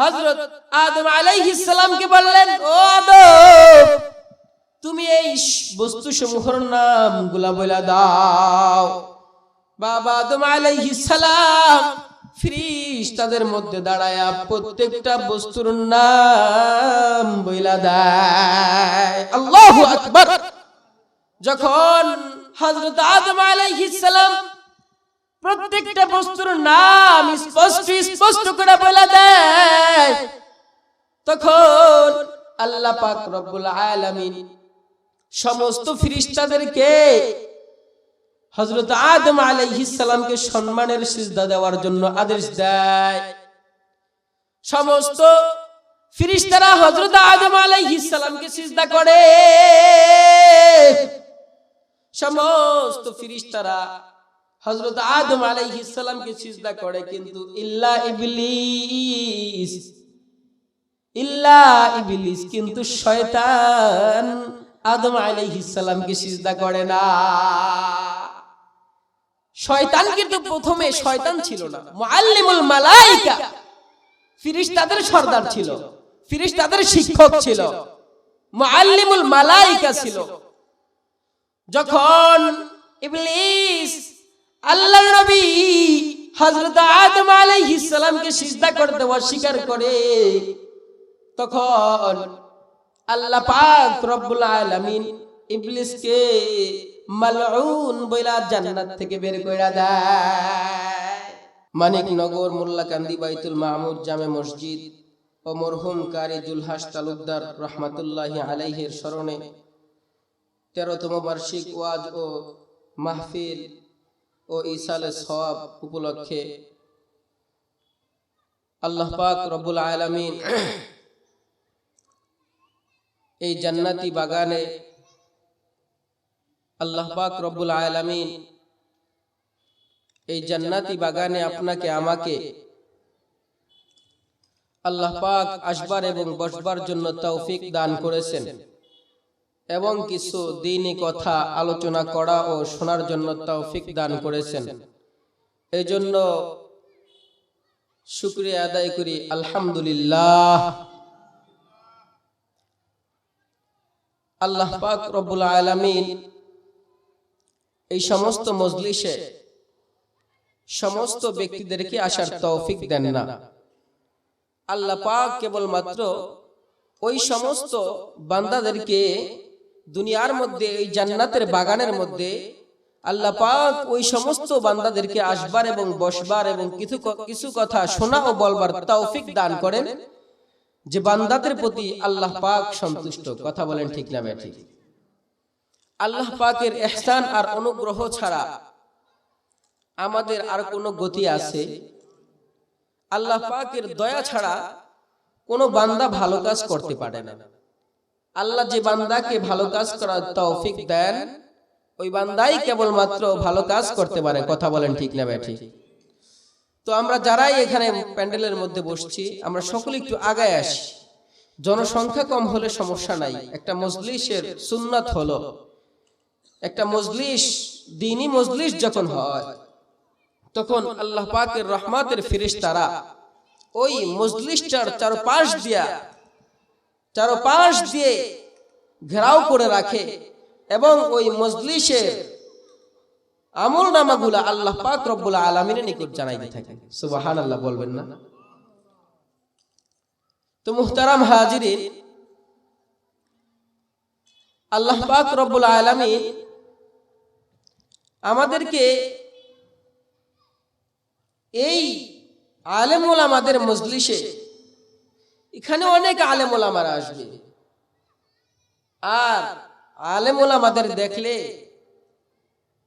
হযরত আদম আলাইহিস সালামকে বললেন, ও আদম, তুমি এই বস্তু সমূহের নামগুলা বলে দাও। বাবা আদম আলাইহিস সালাম ফিরিস্তাদের মধ্যে দাঁড়ায়া প্রত্যেকটা বস্তুর নাম বইলা দেয়। আল্লাহু আকবার। যখন হযরত আদম আলাইহিস সালাম প্রত্যেকটা বস্তুর নাম স্পষ্ট স্পষ্ট করে বলে দেয়। তখন আল্লাহ পাক রব্বুল আলামিন সমস্ত ফিরিস্তাদেরকে হযরত আদম সালামকে সম্মানের সিজদা দেওয়ার জন্য আদেশ দেয়। সমস্ত ফিরিস্তারা হযরত আদম সালামকে সিজদা করে। সমস্ত ফিরিস্তারা হযরত আদম আলাইহিস সালামকে সিজদা করে কিন্তু ইল্লা ইবলিস ইল্লা ইবলিস কিন্তু শয়তান আদম আলাইহিস সালামকে সিজদা করে না। শয়তান কিন্তু প্রথমে শয়তান ছিল না, মুআল্লিমুল মালাইকা, ফিরিস্তাদের সর্দার ছিল, ফিরিস্তাদের শিক্ষক ছিল, মুআল্লিমুল মালাইকা ছিল। যখন ইবলিস আল্লাহ নবী হযরত আদম আলাইহিস সালামকে সিজদা করতে অস্বীকার করে। তখন আল্লাহ পাক রব্বুল আলামিন ইবলিসকে মালউন বইলা জান্নাত থেকে বের কইরা দেয়। মানিকনগর, মোল্লাকান্দি, বাইতুল মামুর জামে মসজিদ ও মরহুম কারি জুলহাস তালুকদার রহমাতুল্লাহি আলাইহির স্মরণে তেরোতম বার্ষিক ওয়াজ ও মাহফিল ও ইসালে সওয়াব উপলক্ষে আল্লাহ পাক রব্বুল আলামিন এই জান্নাতি বাগানে আল্লাহ পাক রব্বুল আলামিন এই জান্নাতি বাগানে আপনাকে, আমাকে আল্লাহ পাক আসবার এবং বসবার জন্য তৌফিক দান করেছেন। এবং কিছু দিনই কথা আলোচনা করা ও শোনার জন্য তৌফিক দান করেছেন। এই জন্য শুক্রিয়া আদায় করি। আলহামদুলিল্লাহ। আল্লাহ পাক রব্বুল আলামিন এই সমস্ত মজলিসে সমস্ত ব্যক্তিদেরকে আসার তৌফিক দেন না। আল্লাহ পাক কেবলমাত্র ওই সমস্ত বান্দাদেরকে দুনিয়ার মধ্যে এই জান্নাতের বাগানের মধ্যে আল্লাহ পাক ওই সমস্ত বান্দাদেরকে আসবার এবং বসবার এবং কিছু কিছু কথা শোনা ও বলবার তৌফিক দান করেন যে বান্দাদের প্রতি আল্লাহ পাক সন্তুষ্ট। কথা বলেন ঠিক না ঠিক আল্লাহ পাকের এহসান আর অনুগ্রহ ছাড়া আমাদের আর কোনো গতি আছে। আল্লাহ পাকের দয়া ছাড়া কোনো বান্দা ভালো কাজ করতে পারে না। আল্লাহ যে বান্দাকে ভালো কাজ করার তৌফিক দেন, ওই বান্দাই কেবলমাত্র ভালো কাজ করতে পারে। কথা বলেন ঠিক না ব্যাঠি তো আমরা যারাই এখানে প্যান্ডেলের মধ্যে বসছি, আমরা সকলে একটু আগায় আসি। জনসংখ্যা কম হলে সমস্যা নাই। একটা মজলিসের সুন্নাত হলো, একটা মজলিস, দিনই মজলিস যখন হয়, তখন আল্লাহ পাকের রহমাতের ফিরিস্তারা ওই মজলিসটার চারপাশ দিয়া চারপাশ দিয়ে ঘেরাও করে রাখে এবং ওই মজলিসের আমল নামাগুলা আল্লাহ পাক রব্বুল আলমিনের নিকট জানাইতে থাকে। সুবাহান আল্লাহ বলবেন না? তো মুহতারাম হাজিরিন, আল্লাহ পাক রব্বুল আলমিন আমাদেরকে এই আলেমুল আমাদের মজলিসে এখানে অনেক আলেমুল আমার আসবে। আর আলেমুল আমাদের দেখলে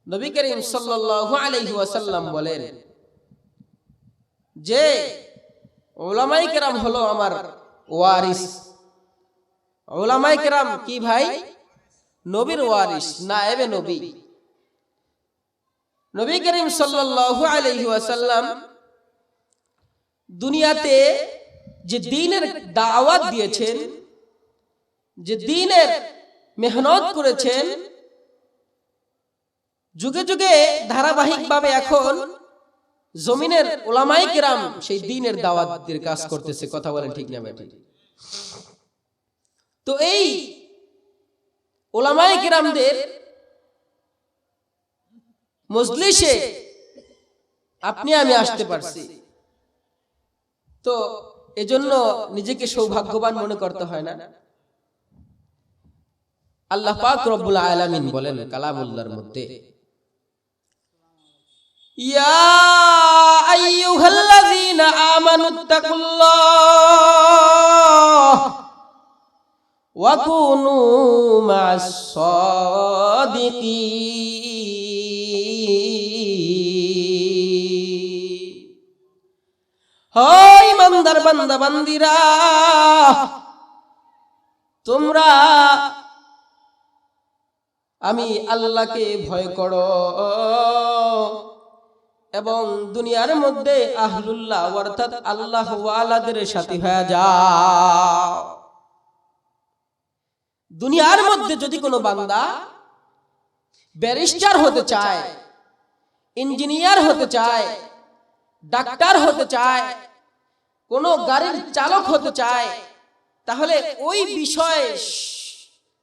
নবী করিম সাল্লাল্লাহু আলাইহি ওয়াসাল্লাম বলেন যে ওলামাই কেরাম হলো আমার ওয়ারিস। ওলামাই কেরাম কি ভাই? নবীর ওয়ারিস না এবে নবী। নবী করিম সাল্লাল্লাহু আলাইহি ওয়াসাল্লাম দুনিয়াতে যে দিনের দাওয়াত দিয়েছেন, যে দিনের মেহনত করেছেন, যুগে যুগে ধারাবাহিকভাবে এখন জমিনের ওলামাই কেরাম সেই দিনের দাওয়াতের কাজ করতেছে। কথা বলেন ঠিক না বেঠিক তো এই ওলামাই কেরামদের মজলিসে আপনি আমি আসতে পারছি। তো এজন্য নিজেকে সৌভাগ্যবান মনে করতে হয় না। আল্লাহ পাক রব্বুল আলামিন বলেন কালামুল্লাহর মধ্যে, ইয়া আইয়ুহাল্লাযীনা আমানুত্তাকুল্লাহ ওয়া কুনু মা'আস সাদিকিন হয় ইমানদার বান্দা, বান্দিরা। তোমরা আমি আল্লাহকে ভয় করো। এবং দুনিয়ার মধ্যে আহলুল্লাহ, অর্থাৎ আল্লাহ ওয়ালাদের সাথী হয়ে যাও। দুনিয়ার মধ্যে যদি কোনো বান্দা ব্যারিস্টার হতে চায়, ইঞ্জিনিয়ার হতে চায় ডাক্তার হতে চায়, কোনো গাড়ির চালক হতে চায়, তাহলে ওই বিষয়ে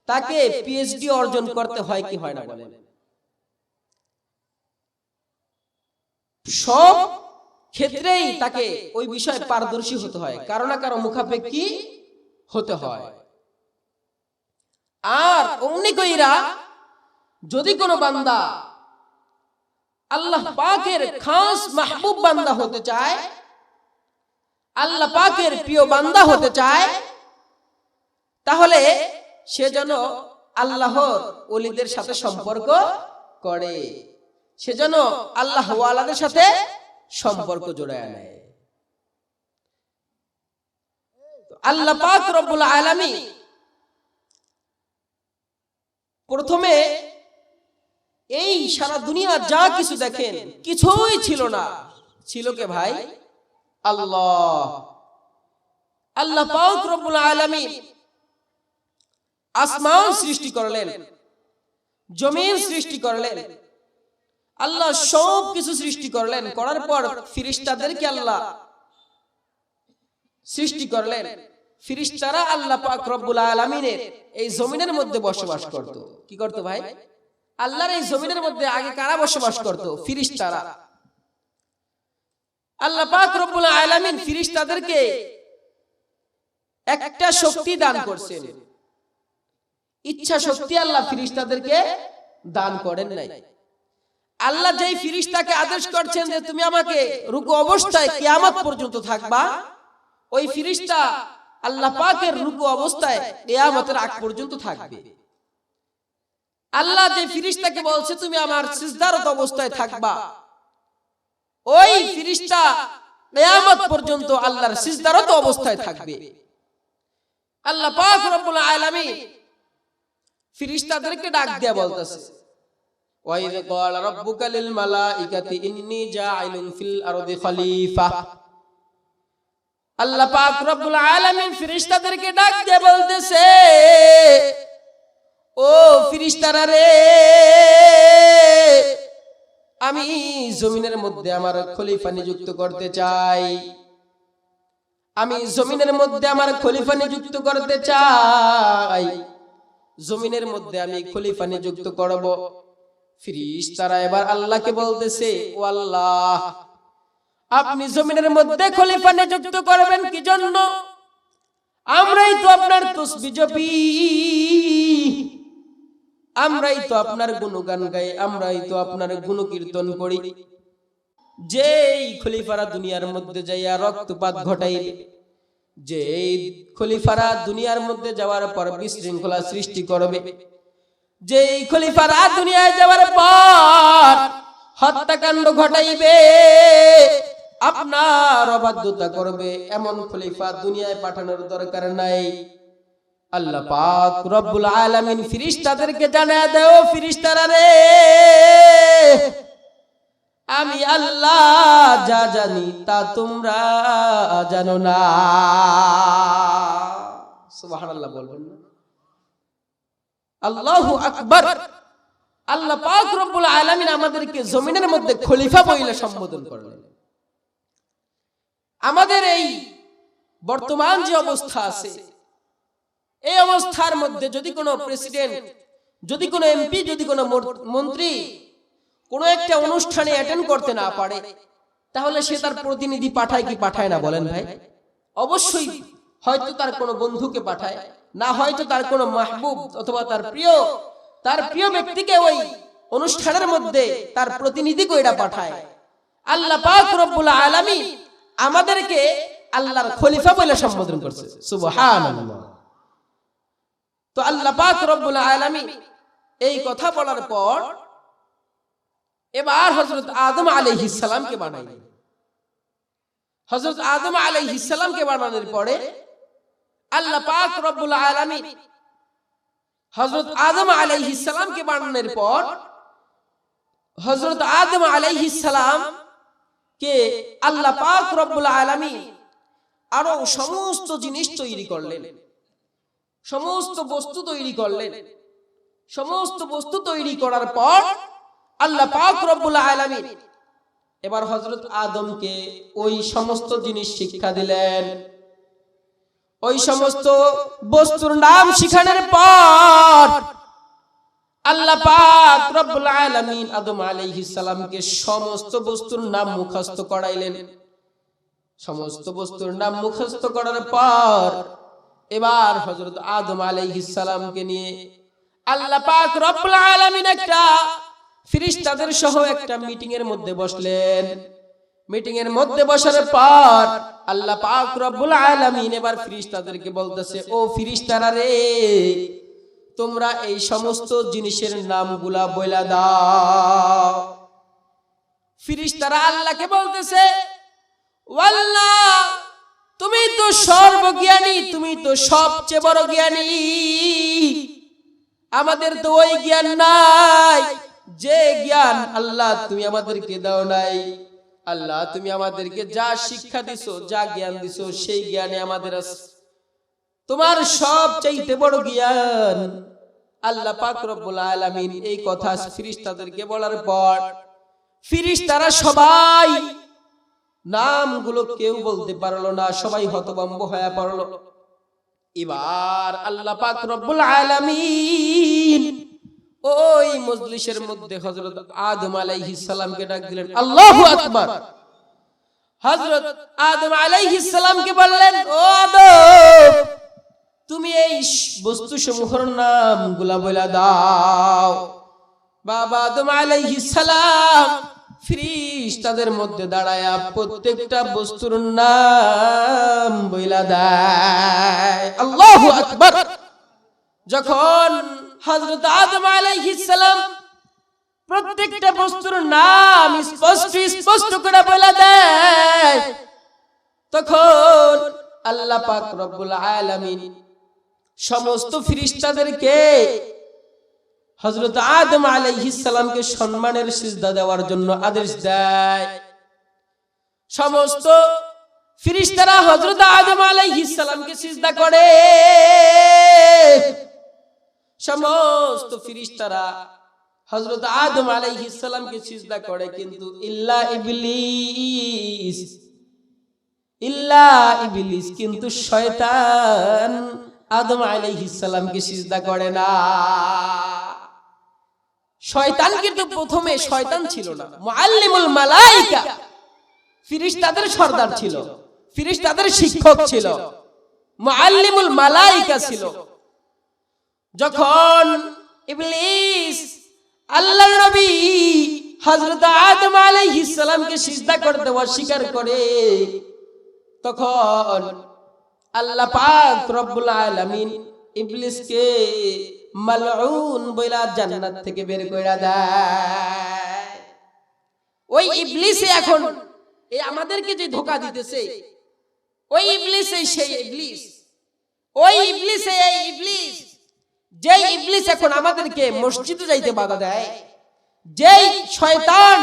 তাকে পিএইচডি অর্জন করতে হয় কি হয় না বলেন? সব ক্ষেত্রেই তাকে ওই বিষয়ে পারদর্শী হতে হয়, কারও না কারও মুখাপেক্ষী হতে হয়। আর অমনি কইরা যদি কোনো বান্দা আল্লাহ পাকের খাস মাহবুব বান্দা হতে চায়, আল্লাহ পাকের প্রিয় বান্দা হতে চায়, তাহলে সে যেন আল্লাহর ওলিদের সাথে সম্পর্ক করে, সে যেন আল্লাহ ওয়ালাদের সাথে সম্পর্ক জোড়ায় নেয়। আল্লাহ পাক রব্বুল আলামিন প্রথমে এই সারা দুনিয়া যা কিছু দেখেন কিছুই ছিল না। ছিল কে ভাই? আল্লাহ। আল্লাহ পাক রব্বুল আলামিন আসমান সৃষ্টি করলেন জমিন সৃষ্টি করলেন আল্লাহ সব কিছু সৃষ্টি করলেন করার পর ফিরিস্তাদেরকে আল্লাহ সৃষ্টি করলেন। ফিরিস্তারা আল্লাহ পাক রব্বুল আলামিনের এই জমিনের মধ্যে বসবাস করত। কি করত ভাই? আল্লাহর এই জমিনের মধ্যে আগে কারা বসবাস করত? ফিরিস্তারা। আল্লাহ পাক রব্বুল আলামিন ফিরিস্তাদেরকে একটা শক্তি দান করছেন। ইচ্ছা শক্তি আল্লাহ ফিরিস্তাদেরকে দান করেন নাই। আল্লাহ যেই ফিরিস্তাকে আদেশ করছেন যে তুমি আমাকে রুকু অবস্থায় কিয়ামত পর্যন্ত থাকবা। ওই ফিরিস্তা আল্লাহ পাকের রুকু অবস্থায় কিয়ামতের আগ পর্যন্ত থাকবে। আল্লাহ যে ফিরিস্তাকে বলছে, তুমি আমার সিজদারত অবস্থায় থাকবা। ওই ফিরিস্তা কেয়ামত পর্যন্ত আল্লাহর সিজদারত অবস্থায় থাকবে। আল্লাহ পাক রব্বুল আলামিন ফিরিস্তাদেরকে ডাক দিয়ে বলতাছে ওয়াইদ ক্বাল রাব্বুকা লিল মালাঈকাতি ইন্নি জাআইলুন ফিল আরদি খলিফা। আল্লাহ পাক রব্বুল আলামিন ফিরিস্তাদেরকে ডাক দিয়ে বলতেছে ও ফেরেশতারা রে, আমি জমিনের মধ্যে আমার খলিফা নিযুক্ত করতে চাই। আমি জমিনের মধ্যে আমার খলিফা নিযুক্ত করতে চাই। জমিনের মধ্যে আমি খলিফা নিযুক্ত করব। ফিরিস তারা এবার আল্লাহকে বলতেছে, ও আল্লাহ, আপনি জমিনের মধ্যে খলিফা নিযুক্ত করবেন কি জন্য আমরাই তো আপনার তসবি জপি। আমরাই তো আপনার গুণগান গাই, আমরাই তো আপনার গুণকীর্তন করি। যেই খলিফারা দুনিয়ার মধ্যে যাইয়া রক্তপাত ঘটাইবে যে খলিফারা দুনিয়ার মধ্যে যাওয়ার পর বিশৃঙ্খলা সৃষ্টি করবে যে খলিফারা দুনিয়ায় যাওয়ার পর হত্যাকাণ্ড ঘটাইবে, আপনার অবাধ্যতা করবে। এমন খলিফা দুনিয়ায় পাঠানোর দরকার নাই। আল্লাহ পাক রব্বুল আলামিন ফিরিস্তাদেরকে জানা দেও ফিরিস্তারা রে। আমি আল্লাহ যা জানি তা তোমরা জানো না। সুবহানাল্লাহ বলবেন না। আল্লাহু আকবার। আল্লাহ পাক রব্বুল আলামিন আমাদেরকে জমিনের মধ্যে খলিফা বইলে সম্বোধন করলেন। আমাদের এই বর্তমান যে অবস্থা আছে এই অবস্থার মধ্যে যদি কোনো প্রেসিডেন্ট যদি কোনো এমপি যদি কোনো মন্ত্রী কোনো একটা অনুষ্ঠানে অ্যাটেন্ড করতে না পারে, তাহলে সে তার প্রতিনিধি পাঠায় কি পাঠায় না বলেন ভাই? অবশ্যই হয়তো তার কোনো বন্ধুকে পাঠায়, না হয়তো তার কোনো মাহবুব অথবা তার প্রিয় তার প্রিয় ব্যক্তিকে ওই অনুষ্ঠানের মধ্যে তার প্রতিনিধি কইরা পাঠায়। আল্লাহ পাক রব্বুল আলামিন আমাদেরকে আল্লাহর খলিফা বলে সম্বোধন করছে। সুবহানাল্লাহ। তো আল্লাহ পাক রব্বুল আলামিন এই কথা বলার পর এবার হযরত আদম আলাইহিস সালামকে বানাইলেন। হযরত আদম আলাইহিস সালামকে বানানোর পরে আল্লাহ পাক রব্বুল আলামিন হযরত আদম আলাইহিস সালামকে বানানোর পর হযরত আদম আলাইহিস সালাম কে আল্লাহ পাক রব্বুল আলামিন আরও সমস্ত জিনিস তৈরি করলেন। সমস্ত বস্তু তৈরি করলেন। সমস্ত বস্তু তৈরি করার পর আল্লাহ পাক রব্বুল আলামিন এবার হযরত আদমকে ওই সমস্ত জিনিস শিক্ষা দিলেন। ওই সমস্ত বস্তুর নাম শিখানোর পর আল্লাহ পাক রব্বুল আলামিন আদম আলাইহিস সালামকে সমস্ত বস্তুর নাম মুখস্থ করাইলেন। সমস্ত বস্তুর নাম মুখস্থ করার পর এবার হযরত আদম আলাইহিস সালামকে নিয়ে আল্লাহ পাক রব্বুল আলামিন একটা ফিরিস্তাদের সহ একটা মিটিং এর মধ্যে বসলেন। মিটিং এর মধ্যে বসার পর আল্লাহ পাক রব্বুল আলামিন এবার ফিরিস্তাদেরকে বলতেছে, ও ফিরিস্তারা রে, তোমরা এই সমস্ত জিনিসের নামগুলা বইলা দাও। ফিরিস্তারা আল্লাহকে বলতেছে, ওয়াল্লাহ তুমি তো সর্বজ্ঞানী, তুমি তো সবচেয়ে বড় জ্ঞানী। আমাদের তো ওই জ্ঞান নাই। যে জ্ঞান আল্লাহ তুমি আমাদেরকে দাও নাই। আল্লাহ তুমি আমাদেরকে যা শিক্ষা দিছো, যা জ্ঞান দিছো, সেই জ্ঞানে আমাদের। তোমার সব চাইতে বড় জ্ঞান আল্লাহ পাক রব্বুল আলামিন এই কথা ফিরিস্তাদেরকে বলার পর ফিরিস্তারা সবাই নামগুলো কেউ বলতে পারল না, সবাই হতবম্ব হয়ে পড়ল। এবার আল্লাহ পাক রব্বুল আলামিন ওই মজলিসের মধ্যে হযরত আদম আলাইহিস সালামকে ডাক দিলেন, আল্লাহু আকবার। হযরত আদম আলাইহিস সালামকে বললেন, ও আদম, তুমি এই বস্তু সমূহের নামগুলা বলে দাও। বাবা আদম আলাইহিস সালাম ফিরিস্তাদের মধ্যে দাঁড়ায়া প্রত্যেকটা বস্তুর নাম বইলা দেয়। আল্লাহু আকবার। যখন হযরত আদম সালাম প্রত্যেকটা বস্তুর নাম স্পষ্ট স্পষ্ট করে বলে দেয়, তখন আল্লাহ পাক রব্বুল আলামিন সমস্ত ফিরিস্তাদেরকে হজরত আদম আলাইহিস সালামকে সম্মানের সিজদা দেওয়ার জন্য আদেশ দেয়। সমস্ত ফিরিস্তারা হজরত আদম আলাইহিস সালামকে সিজদা করে। সমস্ত ফিরিস্তারা হজরত আদম আলাইহিস সালামকে সিজদা করে কিন্তু ইল্লা ইবলিস ইল্লা ইবলিস কিন্তু শয়তান আদম আলাইহিস সালামকে সিজদা করে না। শয়তান কিন্তু প্রথমে শয়তান ছিল না। মুআল্লিমুল মালাইকা। ফিরিস্তাদের সর্দার ছিল। ফিরিস্তাদের শিক্ষক ছিল। মুআল্লিমুল মালাইকা ছিল। যখন ইবলিস আল্লাহর নবী হযরত আদম আলাইহিস সালামকে সিজদা করতে অস্বীকার করে তখন আল্লাহ পাক রব্বুল আলামিন ইবলিসকে মালউন বইলা জান্নাত থেকে বের কইরা দেয়। ওই ইবলিসে এখন এই আমাদেরকে যে ধোকা দিতেছে, ওই ইবলিসে সেই ইবলিস। ওই ইবলিসে এই ইবলিস। যেই ইবলিস এখন আমাদেরকে মসজিদে যাইতে বাধা দেয়, যেই শয়তান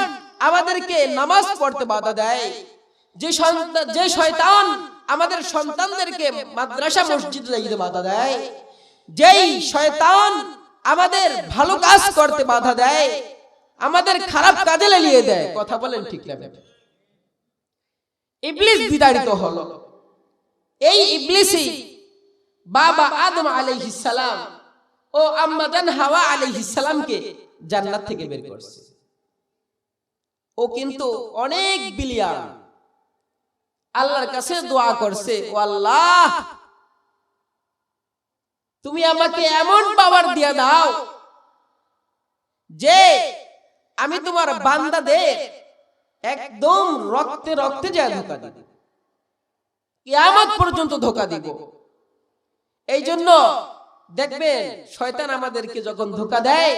আমাদেরকে নামাজ পড়তে বাধা দেয়, যে যে শয়তান আমাদের সন্তানদেরকে মাদ্রাসা মসজিদে যাইতে বাধা দেয় যেই শয়তান আমাদের ভালো কাজ করতে বাধা দেয়, আমাদের খারাপ কাজে লেলিয়ে দেয়। কথা বলেন ঠিক না ইবলিস বিতাড়িত হলো। এই ইবলিসই বাবা আদম আলাইহিস সালাম ও আম্মাজান হাওয়া আলাইহিস সালামকে জান্নাত থেকে বের করছে। ও কিন্তু অনেক বিলিয়ান। আল্লাহর কাছে দোয়া করছে, ও আল্লাহ তুমি আমাকে এমন পাওয়ার দিয়া দাও যে আমি তোমার বান্দাদের একদম রক্তে রক্তে যায় ধোকা দিব। কিয়ামত পর্যন্ত ধোকা দিব। এই জন্য দেখবেন শয়তান আমাদেরকে যখন ধোকা দেয়,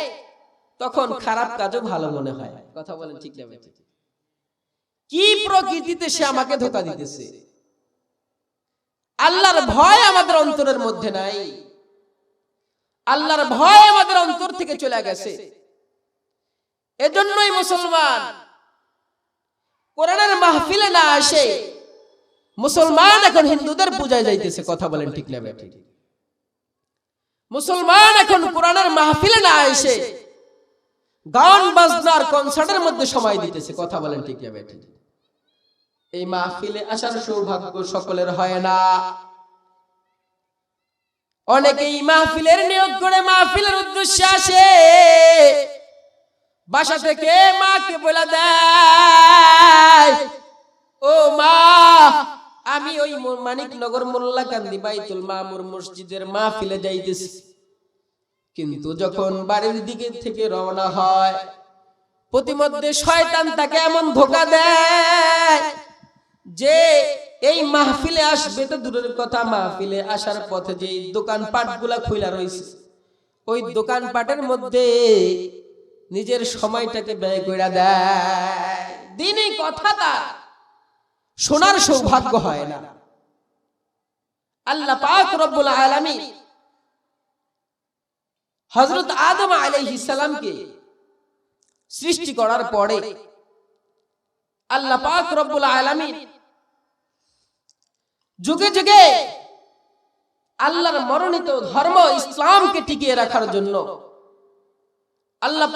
তখন খারাপ কাজও ভালো মনে হয়। কথা বলেন ঠিক যাবে কি প্রকৃতিতে সে আমাকে ধোকা দিতেছে? আল্লাহর ভয় আমাদের অন্তরের মধ্যে নাই। আল্লাহর ভয় আমাদের অন্তর থেকে চলে গেছে। এজন্যই মুসলমান কোরআনের মাহফিলে না আসে মুসলমান এখন হিন্দুদের পূজায় যাইতেছে, কথা বলেন ঠিক না বেঠিক মুসলমান এখন কোরআনের মাহফিলে না এসে গান বাজনার কনসার্টের মধ্যে সময় দিতেছে, কথা বলেন ঠিক না বেঠিক এই মাহফিলে আসার সৌভাগ্য সকলের হয় না। অনেকেই মাহফিলের নিয়োগ করে মাহফিলের উদ্দেশ্যে আসে। বাসা থেকে মাকে বলে দেয়, ও মা, আমি ওই মানিকনগর মোল্লা কান্দি বাইতুল মামুর মসজিদের মাহফিলে যাইতেছি। কিন্তু যখন বাড়ির দিকে থেকে রওনা হয়, প্রতিমধ্যে শয়তান তাকে এমন ধোকা দেয় যে এই মাহফিলে আসবে তো দূরের কথা, মাহফিলে আসার পথে যে দোকান পাটগুলা খুলা রয়েছে ওই দোকান পাটের মধ্যে নিজের সময়টাকে ব্যয় করে দেয়। দিনে কথা তার শোনার সৌভাগ্য হয় না। আল্লাহ পাক রব্বুল আলামিন হযরত আদম আলাইহিস সালামকে সৃষ্টি করার পরে আল্লাহ পাক রব্বুল আলামিন যুগে যুগে আল্লাহর মনোনীত ধর্ম ইসলামকে টিকিয়ে রাখার জন্য আল্লাহ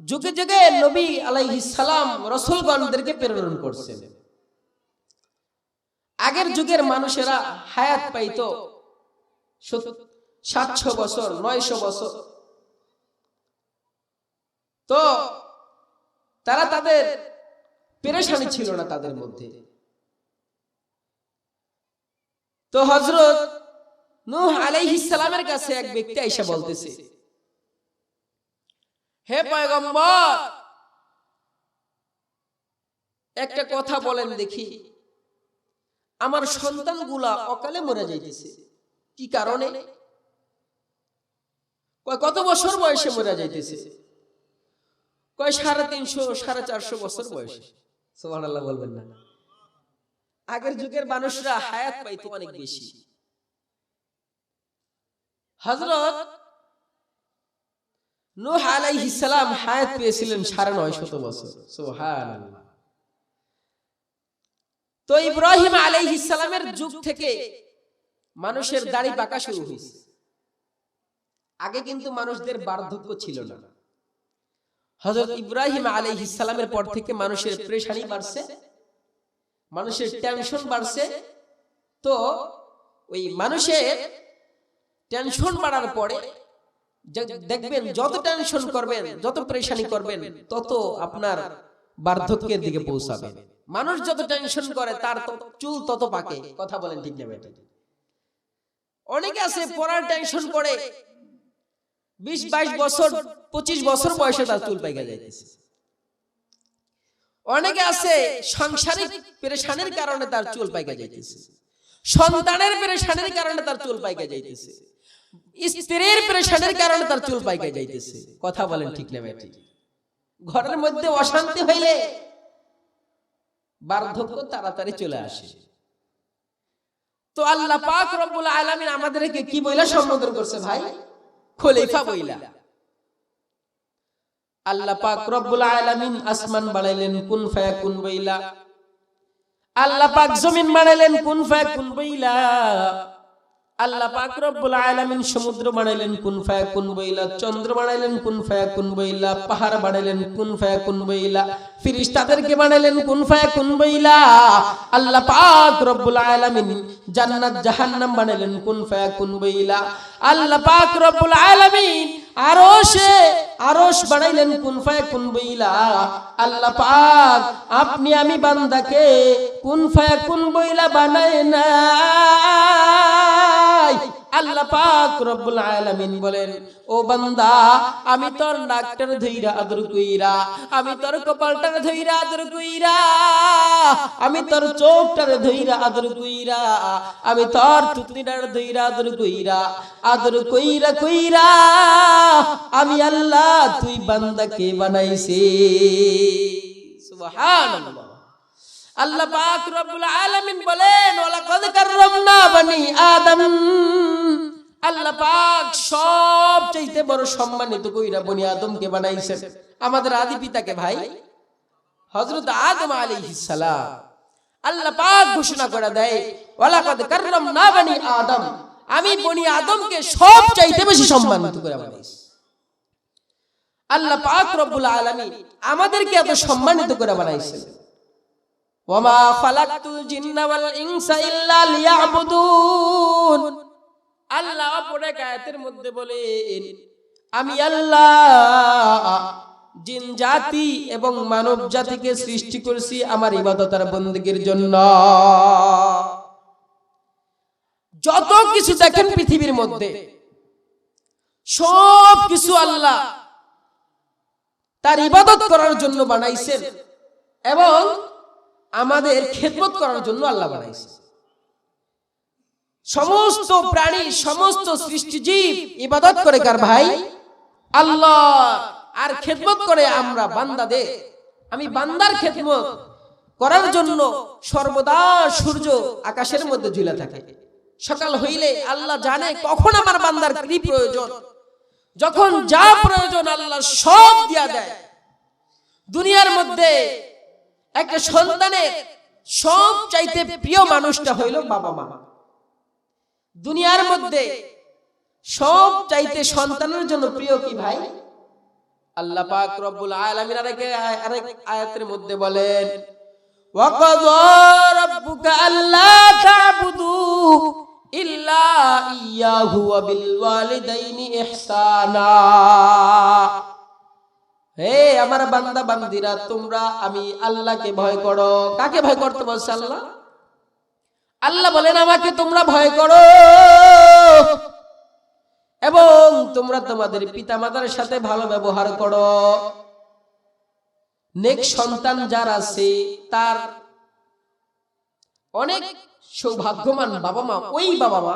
যুগে যুগে নবী আলাইহিস সালাম রসুলগণদেরকে প্রেরণ করছেন। আগের যুগের মানুষেরা হায়াত পাইতো সাতশো বছর, নয়শো বছর। তো তারা তাদের পেরেশানি ছিল না তাদের মধ্যে। তো হজরত নূহ আলাইহিস সালামের কাছে এক ব্যক্তি আইসা বলতেছে, হে পয়গম্বর, একটা কথা বলেন দেখি। আমার সন্তানগুলা অকালে মরে যাইতেছে। কি কারণে? কত বছর বয়সে মরে যাইতেছে? কয়, সাড়ে তিনশো, সাড়ে চারশো বছর বয়সে। সোহান আল্লাহ বলবেন না। আগের যুগের মানুষরা হায়াত পাইতো অনেক বেশি। হজরত নূহ আলাইহিস সালাম হায়াত পেয়েছিলেন সাড়ে নয় শত বছর। সুবহানাল্লাহ। তো ইব্রাহিম আলাইহিস সালামের যুগ থেকে মানুষের দাড়ি পাকা শুরু হয়েছে আগে কিন্তু মানুষদের বার্ধক্য ছিল না। হযরত ইব্রাহিম আলাইহিস সালামের পর থেকে মানুষের প্রেশানি বাড়ছে। মানুষের টেনশন বাড়ছে তো ওই মানুষের টেনশন বাড়ার পরে দেখবেন যত টেনশন করবেন যত পরেশানি করবেন তত আপনার বার্ধক্যের দিকে পৌঁছাবে। মানুষ যত টেনশন করে তার চুল তত পাকে কথা বলেন ঠিক না বেটা। অনেকে আছে পড়ার টেনশন করে বিশ বাইশ বছর পঁচিশ বছর বয়সে তার চুল পাইকা যাইতেছে। অনেকে আছে সাংসারিক পেরেশানের কারণে তার চুল পাইকা যাইতেছে। সন্তানের পেরেশানের কারণে তার চুল পাইকা যাইতেছে। স্ত্রীর প্রেশানের কারণে তার চুল পাইকা যাইতেছে। কথা বলেন ঠিক না বেটি ঘরের মধ্যে অশান্তি হইলে বার্ধক্য তাড়াতাড়ি চলে আসে। তো আল্লাহ পাক রব্বুল আলামিন আমাদেরকে কি বইলা সম্বোধন করছে ভাই? খলিফা বইলা। আল্লাহ পাক রব্বুল আলামিন আসমান বানাইলেন, কুন ফায়াকুন বইলা। আল্লাহ পাক জমিন বানাইলেন, কুন ফায়াকুন বইলা। আল্লাহ পাক রব্বুল আলামিন সমুদ্র বানাইলেন, কুন ফায়াকুন বইলা। চন্দ্র বানাইলেন, কুন ফায়াকুন বইলা। পাহাড় বানাইলেন, কুন ফায়াকুন বইলা। ফিরিস্তাদেরকে বানাইলেন, কুন ফায়াকুন বইলা। আল্লাহ পাক রব্বুল আলামিন জান্নাত, জাহান্নাম বানাইলেন, কুন ফায়াকুন বইলা। আল্লাহ পাক রব্বুল আলামিন আরশে, আরশ বানাইলেন কুন ফায়াকুন বইলা আল্লাহ পাক, আপনি আমি বান্দাকে কুন ফায়াকুন বইলা বানায় না আল্লাহ পাক রব্বুল আলামিন বলেন, ও বান্দা, আমি তোর ডাক্তার ধইরা আদর কইরা, আমি তোর কপালটার ধইরা আদর কইরা আমি তোর চোখটার ধইরা আদর কইরা, আমি তোর তুতনিটার ধইরা আদর কইরা আদর কইরা কইরা, আমি আল্লাহ তুই বান্দাকে বানাইছি। সুবহানাল্লাহ। আল্লাহ পাক রব্বুল আলামিন বলেন, ওয়ালাকাদ কাররামনা বনি আদম। আল্লাহ পাক সব চাইতে বড় সম্মানিত কইরা বনি আদমকে বানাইছেন। আমাদের আদি পিতাকে ভাই হযরত আদম আলাইহিস সালাম আল্লাহ পাক ঘোষণা করে দেয়, ওয়ালাকাদ কাররামনা বনি আদম। আমি বনি আদমকে সব চাইতে বেশি সম্মানিত করে বানাইছি। আল্লাহ পাক রব্বুল আলামিন আমাদেরকে এত সম্মানিত করে বানাইছেন। ওয়ামা খালাকতুল জিন্না ওয়াল ইনসা ইল্লা লিয়াবুদুন। আল্লাহ অপরে আয়াতের মধ্যে বলেন, আমি আল্লাহ জিন জাতি এবং মানব জাতিকে সৃষ্টি করেছি আমার ইবাদত আর বন্দীগীর জন্য। যত কিছু দেখেন পৃথিবীর মধ্যে, সব কিছু আল্লাহ তার ইবাদত করার জন্য বানাইছেন এবং আমাদের খেদমত করার জন্য আল্লাহ বানাইছে সমস্ত প্রাণী, সমস্ত সৃষ্টিজীব ইবাদত করে কার ভাই? আল্লাহ। আর খেদমত করে আমরা বান্দাদের। আমি বান্দার খেদমত করার জন্য সর্বদা সূর্য আকাশের মধ্যে ঝুলে থাকে। সকাল হইলে আল্লাহ জানে কখন আমার বান্দার কি প্রয়োজন। যখন যা প্রয়োজন আল্লাহ সব দিয়া দেয় দুনিয়ার মধ্যে একটা সন্তানের সব চাইতে প্রিয় মানুষটা হইল বাবা মা। দুনিয়ার মধ্যে সব চাইতে সন্তানের জন্য প্রিয় কি ভাই? আল্লাহ পাক রব্বুল আলামিন আরেক আরেক আয়াতের মধ্যে বলেন ওয়াকাযা রাব্বুকা আল্লা তা'বুদু ইল্লা ইয়াহু ওয়া বিল ওয়ালিদাইনি ইহসানা। হে আমার বান্দা বান্দিরা তোমরা আমি আল্লাহকে ভয় করো। কাকে ভয় করতে বলছে আল্লাহ? আল্লাহ বলেন আমাকে তোমরা ভয় করো। এবং তোমরা তোমাদের পিতা মাতার সাথে ভালো ব্যবহার করো। নেক সন্তান যার আছে, তার অনেক সৌভাগ্যবান বাবা মা ওই বাবা মা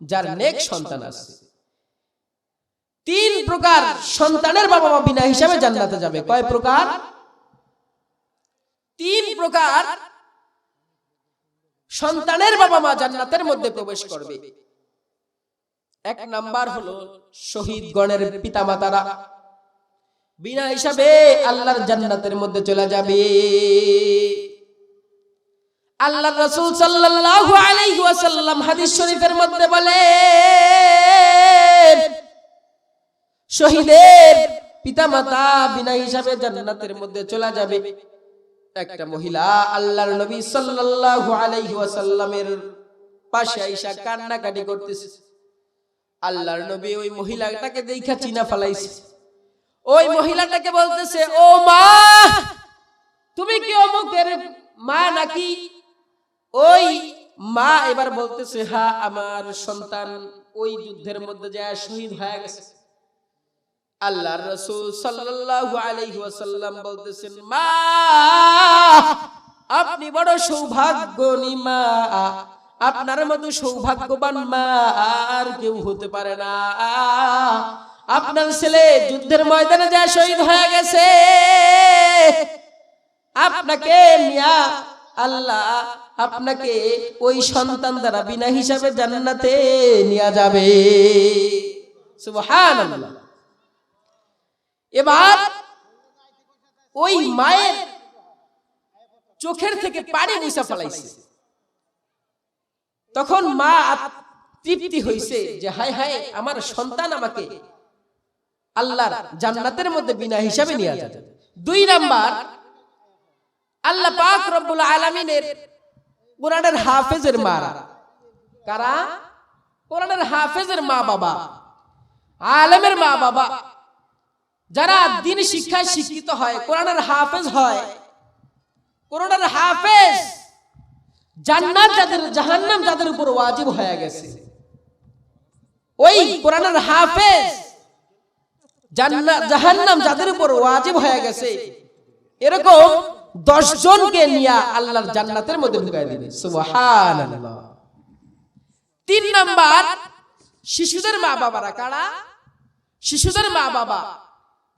যার নেক সন্তান আছে। তিন প্রকার সন্তানের বাবা মা বিনা হিসাবে জান্নাতে যাবে। কয় প্রকার? তিন প্রকার সন্তানের বাবা মা জান্নাতের মধ্যে প্রবেশ করবে। এক নাম্বার হলো শহীদ গণের পিতা মাতারা বিনা হিসাবে আল্লাহর জান্নাতের মধ্যে চলে যাবে। আল্লাহ রসুল সাল্লাল্লাহু হাদিস শরীফের মধ্যে বলেন শহীদের পিতামাতা বিনা হিসাবে জান্নাতের মধ্যে চলে যাবে। একটা মহিলা আল্লাহর নবী সাল্লাল্লাহু আলাইহি ওয়াসাল্লামের পাশে আইসা কান্নাকাটি করতেছে। আল্লাহর নবী ওই মহিলাটাকে দেখা চিনা ফলাইছে। ওই মহিলাটাকে বলতেছে ও মা তুমি কি অমুকের মা নাকি? ওই মা এবার বলতেছে হা আমার সন্তান ওই যুদ্ধের মধ্যে যায় শহীদ হয়ে গেছে। আল্লাহর রাসূল সাল্লাল্লাহু আলাইহি ওয়াসাল্লাম বলতেছেন মা আপনি বড় সৌভাগ্যনী মা। আপনার মতো সৌভাগ্যবান মা আর কেউ হতে পারে না। আপনার ছেলে যুদ্ধের ময়দানে যা শহীদ হয়ে গেছে। আপনাকে নিয়া আল্লাহ আপনাকে ওই সন্তান দ্বারা বিনা হিসাবে জান্নাতে নিয়ে যাবে। সুবহানাল্লাহ। এবার ওই মায়ের চোখের থেকে পানি মুছা ফেলাইছে। তখন মা তৃপ্তি হইছে যে, হায় হায়, আমার সন্তান আমাকে আল্লাহর জান্নাতের মধ্যে বিনা হিসাবে নিয়ে যাবে। দুই নাম্বার, আল্লাহ পাক রব্বুল আলামিনের কোরআনের হাফেজের মারা কারা? কোরআনের হাফেজের মা বাবা, আলেমের মা বাবা। যারা দিন শিক্ষায় শিক্ষিত হয়, কোরআনের হাফেজ হয়। কোরআনের হাফেজ জান্নাত যাদের জাহান্নাম যাদের উপর ওয়াজিব হয়ে গেছে। ওই কোরআনের হাফেজ জান্নাত জাহান্নাম যাদের উপর ওয়াজিব হয়ে গেছে, এরকম দশ জনকে নিয়ে আল্লাহর জান্নাতের মধ্যে ঢুকাই দিবে। সুবহানাল্লাহ। তিন নাম্বার, শিশুদের মা বাবারা কারা? শিশুদের মা বাবা,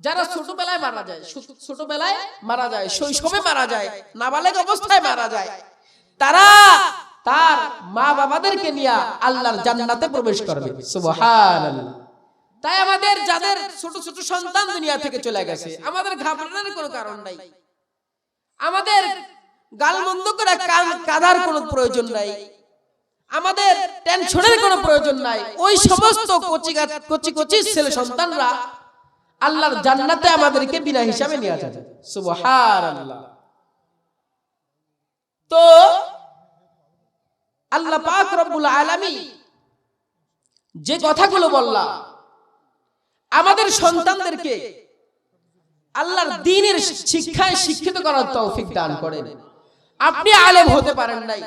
যারা ছোটবেলায় মারা যায় ছোটবেলায় মারা যায়, শৈশবে মারা যায়, নাবালেগ অবস্থায় মারা যায় তারা তার মা বাবাদেরকে নিয়ে আল্লাহর জান্নাতে প্রবেশ করবে। তাই আমাদের যাদের ছোট ছোট সন্তান দুনিয়া থেকে চলে গেছে, আমাদের ঘাবড়ানোর কোনো কারণ নাই। আমাদের গালমন্দ করে কাঁদার কোনো প্রয়োজন নাই। আমাদের টেনশনের কোনো প্রয়োজন নাই। ওই সমস্ত কচি কচি কচি ছেলে সন্তানরা আল্লাহর জান্নাতে আমাদেরকে বিনা হিসাবে নিয়ে যাবে। সুবহানাল্লাহ। তো আল্লাহ পাক রব্বুল আলামিন যে কথাগুলো বললাম আমাদের সন্তানদেরকে আল্লাহর দ্বীনের শিক্ষায় শিক্ষিত করার তৌফিক দান করেন। আপনি আলেম হতে পারেন নাই,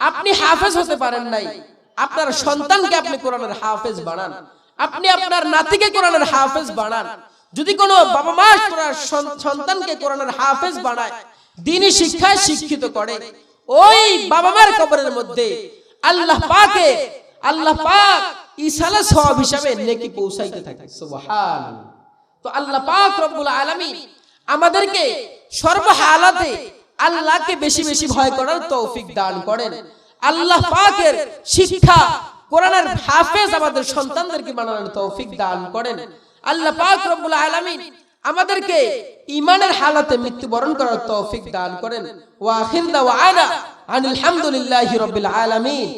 আপনি হাফেজ হতে পারেন নাই, আপনার সন্তানকে আপনি কোরআনের হাফেজ বানান, আপনি আপনার নাতিকে কোরআনের হাফেজ বানান। যদি কোনো বাবা মা সন্তানকে কোরআনের হাফেজ বানায় দিনী শিক্ষায় শিক্ষিত করে। ওই বাবা মার কবরের মধ্যে আল্লাহ পাকে, আল্লাহ পাক ইসালা সওয়াব হিসাবে নেকি পৌঁছাইতে থাকে। সুবহানাল্লাহ। তো আল্লাহ পাক রব্বুল আলামিন আমাদেরকে সর্বহালাতে আল্লাহকে বেশি বেশি ভয় করার তৌফিক দান করেন। আল্লাহ পাকের শিক্ষা, কোরআনের হাফেজ আমাদের সন্তানদেরকে বানানোর তৌফিক দান করেন। আল্লাহ পাক রব্বুল আলামিন আমাদেরকে ইমানের হালাতে মৃত্যুবরণ করার তৌফিক দান করেন। ওয়া আখির দাওয়ানা আনিল হামদুলিল্লাহি রাব্বিল আলামিন।